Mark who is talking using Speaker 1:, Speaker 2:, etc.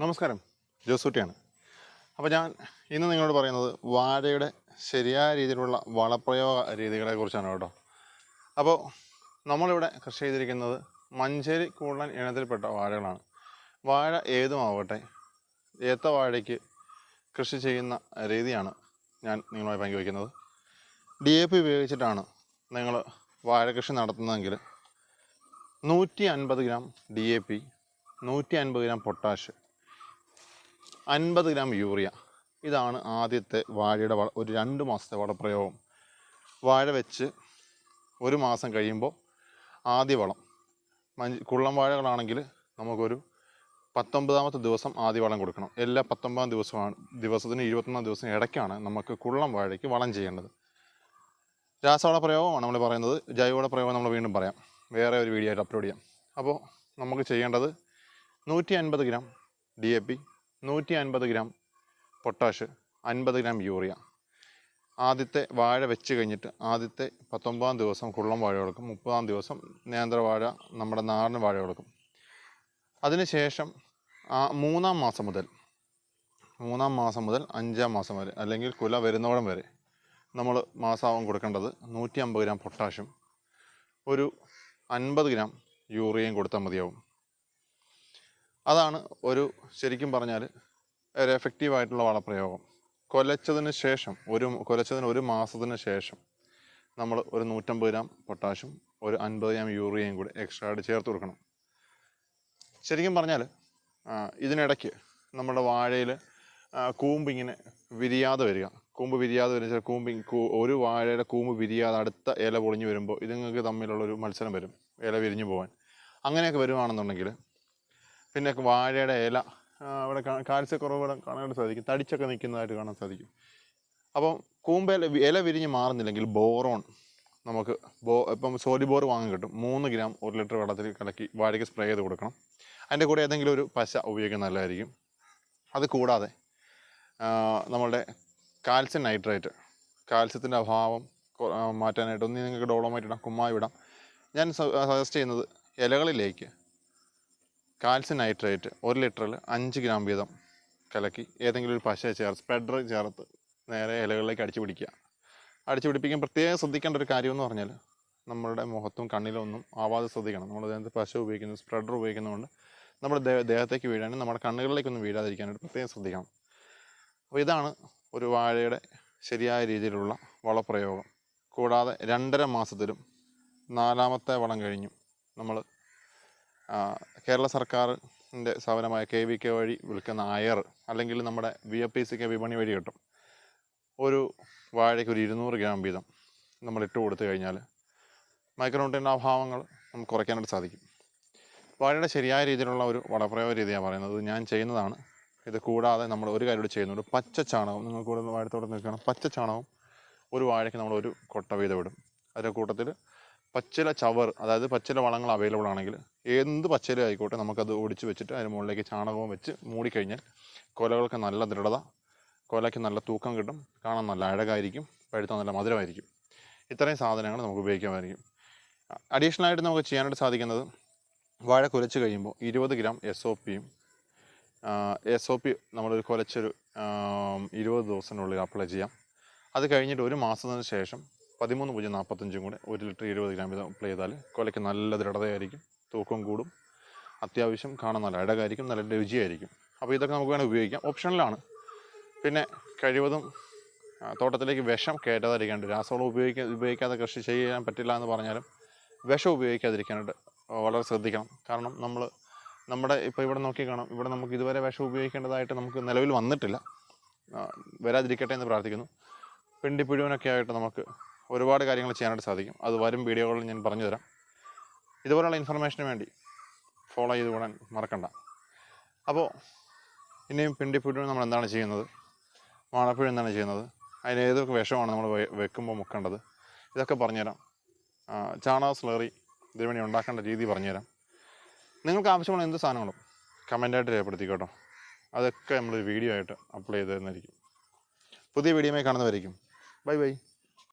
Speaker 1: നമസ്കാരം. ജോസൂട്ടിയാണ്. അപ്പോൾ ഞാൻ ഇന്ന് നിങ്ങളോട് പറയുന്നത് വാഴയുടെ ശരിയായ രീതിയിലുള്ള വളപ്രയോഗ രീതികളെ കുറിച്ചാണ് കേട്ടോ. അപ്പോൾ നമ്മളിവിടെ കൃഷി ചെയ്തിരിക്കുന്നത് മഞ്ചേരി കൂടുതൽ ഇനത്തിൽപ്പെട്ട വാഴകളാണ്. വാഴ ഏതുമാവട്ടെ ഏത്ത വാഴയ്ക്ക് കൃഷി ചെയ്യുന്ന രീതിയാണ് ഞാൻ നിങ്ങളുമായി പങ്കുവയ്ക്കുന്നത്. ഡി എ പി ഉപയോഗിച്ചിട്ടാണ് നിങ്ങൾ വാഴ കൃഷി നടത്തുന്നതെങ്കിൽ നൂറ്റി അൻപത് ഗ്രാം ഡി എ പി നൂറ്റി അൻപത് ഗ്രാം പൊട്ടാഷ് അൻപത് ഗ്രാം യൂറിയ. ഇതാണ് ആദ്യത്തെ വാഴയുടെ ഒരു രണ്ട് മാസത്തെ വളപ്രയോഗം. വാഴ വെച്ച് ഒരു മാസം കഴിയുമ്പോൾ ആദ്യ വളം. മഞ്ച് കുള്ളം വാഴകളാണെങ്കിൽ നമുക്കൊരു പത്തൊമ്പതാമത്തെ ദിവസം ആദ്യ വളം കൊടുക്കണം. എല്ലാ പത്തൊമ്പതാം ദിവസമാണ് ദിവസത്തിന് ഇരുപത്തൊന്നാം ദിവസം ഇടയ്ക്കാണ് നമുക്ക് കുള്ളം വാഴയ്ക്ക് വളം ചെയ്യേണ്ടത്. രാസവള പ്രയോഗമാണ് നമ്മൾ പറയുന്നത്. ജൈവവള പ്രയോഗം നമ്മൾ വീണ്ടും പറയാം. വേറെ ഒരു വീഡിയോ ആയിട്ട് അപ്ലോഡ് ചെയ്യാം. അപ്പോൾ നമുക്ക് ചെയ്യേണ്ടത് നൂറ്റി അൻപത് ഗ്രാം ഡി എ പി നൂറ്റി അൻപത് ഗ്രാം പൊട്ടാഷ് അൻപത് ഗ്രാം യൂറിയ. ആദ്യത്തെ വാഴ വെച്ച് കഴിഞ്ഞിട്ട് ആദ്യത്തെ പത്തൊമ്പതാം ദിവസം കുള്ളം വാഴ കൊടുക്കും. മുപ്പതാം ദിവസം നേന്ത്രവാഴ നമ്മുടെ നാടൻ വാഴ കൊടുക്കും. അതിനുശേഷം ആ മൂന്നാം മാസം മുതൽ മൂന്നാം മാസം മുതൽ അഞ്ചാം മാസം വരെ അല്ലെങ്കിൽ കുല വരുന്നോളം വരെ നമ്മൾ മാസാവം കൊടുക്കേണ്ടത് നൂറ്റി അമ്പത് ഗ്രാം പൊട്ടാഷും ഒരു അൻപത് ഗ്രാം യൂറിയയും കൊടുത്താൽ മതിയാവും. അതാണ് ഒരു ശരിക്കും പറഞ്ഞാൽ ഒരു എഫക്റ്റീവ് ആയിട്ടുള്ള വളപ്രയോഗം. കൊലച്ചതിന് ശേഷം ഒരു കൊലച്ചതിന് ഒരു മാസത്തിന് ശേഷം നമ്മൾ ഒരു നൂറ്റമ്പത് ഗ്രാം പൊട്ടാഷും ഒരു അൻപത് ഗ്രാം യൂറിയയും കൂടി എക്സ്ട്രാ ആയിട്ട് ചേർത്ത് കൊടുക്കണം. ശരിക്കും പറഞ്ഞാൽ ഇതിനിടയ്ക്ക് നമ്മുടെ വാഴയിൽ കൂമ്പ് ഇങ്ങനെ വിരിയാതെ വരിക. കൂമ്പ് വിരിയാതെ വരുന്ന കൂമ്പ് ഒരു വാഴയുടെ കൂമ്പ് വിരിയാതെ അടുത്ത ഇല പൊളിഞ്ഞ് വരുമ്പോൾ ഇതുങ്ങൾക്ക് തമ്മിലുള്ളൊരു മത്സരം വരും ഇല വിരിഞ്ഞു പോകാൻ അങ്ങനെയൊക്കെ വരുവാണെന്നുണ്ടെങ്കിൽ പിന്നെ വാഴയുടെ ഇല അവിടെ കാഴ്ചക്കുറവുകളും കാണാനായിട്ട് സാധിക്കും. തടിച്ചൊക്കെ നിൽക്കുന്നതായിട്ട് കാണാൻ സാധിക്കും. അപ്പം കൂമ്പ ഇല വിരിഞ്ഞ് മാറുന്നില്ലെങ്കിൽ ബോറോൺ നമുക്ക് ബോ ഇപ്പം സോലി ബോർ വാങ്ങാൻ കിട്ടും. മൂന്ന് ഗ്രാം ഒരു ലിറ്റർ വെള്ളത്തിൽ കലക്കി വാഴയ്ക്ക് സ്പ്രേ ചെയ്ത് കൊടുക്കണം. അതിന്റെ കൂടെ ഏതെങ്കിലും ഒരു പശ ഉപയോഗിക്കുന്ന നല്ലതായിരിക്കും. അത് കൂടാതെ നമ്മളുടെ കാൽസ്യം നൈട്രേറ്റ് കാൽസ്യത്തിന്റെ അഭാവം മാറ്റാനായിട്ട് ഒന്ന് നിങ്ങൾക്ക് ഡോളോമൈറ്റ് ഇടാം കുമ്മായി ഇടാം. ഞാൻ സജസ്റ്റ് ചെയ്യുന്നത് ഇലകളിലേക്ക് കാൽസ്യം നൈട്രേറ്റ് ഒരു ലിറ്ററിൽ അഞ്ച് ഗ്രാം വീതം കലക്കി ഏതെങ്കിലും ഒരു പശ ചേർത്ത് സ്പ്രെഡർ ചേർത്ത് നേരെ ഇലകളിലേക്ക് അടിച്ചു പിടിക്കുക. അടിച്ചു പിടിപ്പിക്കാൻ പ്രത്യേകം ശ്രദ്ധിക്കേണ്ട ഒരു കാര്യമെന്ന് പറഞ്ഞാൽ നമ്മളുടെ മുഖത്തും കണ്ണിലൊന്നും ആവാതെ ശ്രദ്ധിക്കണം. നമ്മൾ അതിനകത്ത് പശ ഉപയോഗിക്കുന്നു സ്പ്രെഡർ ഉപയോഗിക്കുന്നതുകൊണ്ട് നമ്മുടെ ദേഹ ദേഹത്തേക്ക് വീഴാനും നമ്മുടെ കണ്ണുകളിലേക്കൊന്നും വീഴാതിരിക്കാനായിട്ട് പ്രത്യേകം ശ്രദ്ധിക്കണം. അപ്പോൾ ഇതാണ് ഒരു വാഴയുടെ ശരിയായ രീതിയിലുള്ള വളപ്രയോഗം. കൂടാതെ രണ്ടര മാസത്തിലും നാലാമത്തെ വളം കഴിഞ്ഞു. നമ്മൾ കേരള സർക്കാരിന്റെ സ്ഥാപനമായ കെ വി കെ വഴി വിൽക്കുന്ന അയർ അല്ലെങ്കിൽ നമ്മുടെ V A P C K വിപണി വഴി കിട്ടും. ഒരു വാഴയ്ക്ക് ഒരു ഇരുന്നൂറ് ഗ്രാം വീതം നമ്മൾ ഇട്ട് കൊടുത്തു കഴിഞ്ഞാൽ മൈക്രോണിന്റെ അഭാവങ്ങൾ നമുക്ക് കുറയ്ക്കാനായിട്ട് സാധിക്കും. വാഴയുടെ ശരിയായ രീതിയിലുള്ള ഒരു വളപ്രയോഗ രീതിയാണ് പറയുന്നത് ഞാൻ ചെയ്യുന്നതാണ്. ഇത് കൂടാതെ നമ്മൾ ഒരു കാര്യം ചെയ്യുന്നുണ്ട്. പച്ച ചാണകം നിങ്ങൾ കൂടുതൽ വാഴത്തോടെ നിൽക്കണം പച്ച ചാണകം ഒരു വാഴയ്ക്ക് നമ്മൾ ഒരു കൊട്ട വീതം ഇടും. അതിന്റെ കൂട്ടത്തിൽ പച്ചില ചവർ അതായത് പച്ചില വളങ്ങൾ അവൈലബിൾ ആണെങ്കിൽ എന്ത് പച്ചില ആയിക്കോട്ടെ നമുക്കത് ഒടിച്ച് വെച്ചിട്ട് അതിന് മുകളിലേക്ക് ചാണകവും വെച്ച് മൂടിക്കഴിഞ്ഞാൽ കൊലകൾക്ക് നല്ല ദൃഢത കൊലയ്ക്ക് നല്ല തൂക്കം കിട്ടും കാണാൻ നല്ല അഴകായിരിക്കും പഴുത്ത നല്ല മധുരമായിരിക്കും. ഇത്രയും സാധനങ്ങൾ നമുക്ക് ഉപയോഗിക്കാമായിരിക്കും. അഡീഷണൽ ആയിട്ട് നമുക്ക് ചെയ്യാനായിട്ട് സാധിക്കുന്നത് വാഴ കുലച്ച് കഴിയുമ്പോൾ ഇരുപത് ഗ്രാം എസ് ഒ പിയും എസ് ഒ പി നമ്മളൊരു കുലച്ചൊരു ഇരുപത് ദിവസത്തിനുള്ളിൽ അപ്ലൈ ചെയ്യാം. അത് കഴിഞ്ഞിട്ട് ഒരു മാസത്തിന് ശേഷം പതിമൂന്ന് പൂജ്യം നാൽപ്പത്തഞ്ചും കൂടെ ഒരു ലിറ്റർ ഇരുപത് ഗ്രാം വീതം അപ്ലൈ ചെയ്താൽ കൊലയ്ക്ക് നല്ല ദൃഢതയായിരിക്കും തൂക്കം കൂടും. അത്യാവശ്യം കാണാൻ നല്ല അഴകായിരിക്കും നല്ല രുചിയായിരിക്കും. അപ്പോൾ ഇതൊക്കെ നമുക്ക് വേണമെങ്കിൽ ഉപയോഗിക്കാം. ഓപ്ഷനിലാണ്. പിന്നെ കഴിവതും തോട്ടത്തിലേക്ക് വിഷം കയറ്റാതിരിക്കാണ്ട് രാസവളം ഉപയോഗിക്കാ ഉപയോഗിക്കാതെ കൃഷി ചെയ്യാൻ പറ്റില്ല എന്ന് പറഞ്ഞാലും വിഷം ഉപയോഗിക്കാതിരിക്കാനായിട്ട് വളരെ ശ്രദ്ധിക്കണം. കാരണം നമ്മൾ നമ്മുടെ ഇപ്പോൾ ഇവിടെ നോക്കി കാണാം. ഇവിടെ നമുക്ക് ഇതുവരെ വിഷം ഉപയോഗിക്കേണ്ടതായിട്ട് നമുക്ക് നിലവിൽ വന്നിട്ടില്ല. വരാതിരിക്കട്ടെ എന്ന് പ്രാർത്ഥിക്കുന്നു. പിണ്ടിപ്പിഴുവിനൊക്കെ ആയിട്ട് നമുക്ക് ഒരുപാട് കാര്യങ്ങൾ ചെയ്യാനായിട്ട് സാധിക്കും. അത് വരും വീഡിയോകളിൽ ഞാൻ പറഞ്ഞു തരാം ഇതുപോലുള്ള ഇൻഫർമേഷന് വേണ്ടി ഫോളോ ചെയ്ത് കൂടാൻ മറക്കണ്ട. അപ്പോൾ ഇനിയും പിണ്ടിപ്പുഴ നമ്മൾ എന്താണ് ചെയ്യുന്നത്? വാണപ്പുഴ എന്താണ് ചെയ്യുന്നത്? അതിന് ഏതൊക്കെ വിഷമാണ് നമ്മൾ വെക്കുമ്പോൾ മുക്കേണ്ടത്? ഇതൊക്കെ പറഞ്ഞുതരാം. ചാണക സ്ലേറി ഇതിനുവേണ്ടി ഉണ്ടാക്കേണ്ട രീതി പറഞ്ഞുതരാം. നിങ്ങൾക്ക് ആവശ്യമുള്ള എന്ത് സാധനങ്ങളും കമന്റായിട്ട് രേഖപ്പെടുത്തിക്കോട്ടോ അതൊക്കെ നമ്മൾ വീഡിയോ ആയിട്ട് അപ്ലോഡ് ചെയ്ത് തരുന്നതായിരിക്കും പുതിയ വീഡിയോമായി കാണുന്നവരായിരിക്കും ബൈ ബൈ